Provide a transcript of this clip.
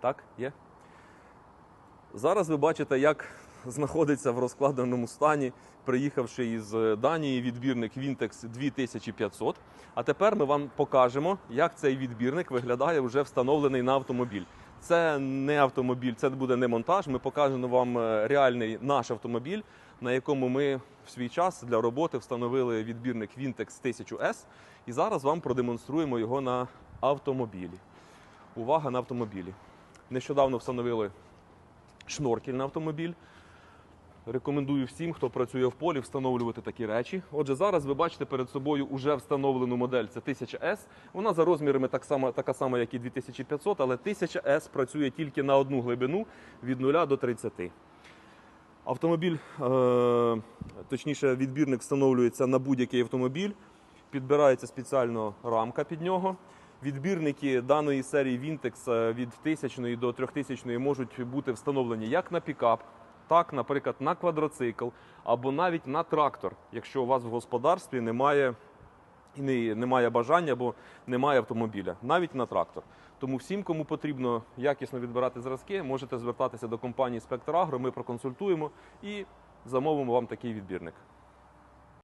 Так, є. Зараз ви бачите, як знаходиться в розкладеному стані, приїхавши із е, Данії, відбірник Vintex 2500. А тепер ми вам покажемо, як цей відбірник виглядає вже встановлений на автомобіль. Це не автомобіль, це буде не монтаж. Ми покажемо вам е, реальний наш автомобіль, на якому ми в свій час для роботи встановили відбірник Vintex 1000S. І зараз вам продемонструємо його на автомобілі. Увага на автомобілі. Нещодавно встановили шноркель на автомобіль. Рекомендую всім, хто працює в полі, встановлювати такі речі. Отже, зараз ви бачите перед собою уже встановлену модель. Це 1000S. Вона за розмірами так само, така сама, як і 2500, але 1000S працює тільки на одну глибину від 0 до 30. Автомобіль, е, точніше, відбірник встановлюється на будь-який автомобіль. Підбирається спеціально рамка під нього. Відбірники даної серії Vintex е, від 1000 до 3000 можуть бути встановлені як на пікап, так, наприклад, на квадроцикл або навіть на трактор, якщо у вас в господарстві немає, немає бажання або немає автомобіля, навіть на трактор. Тому всім, кому потрібно якісно відбирати зразки, можете звертатися до компанії Спектр Агро, ми проконсультуємо і замовимо вам такий відбірник.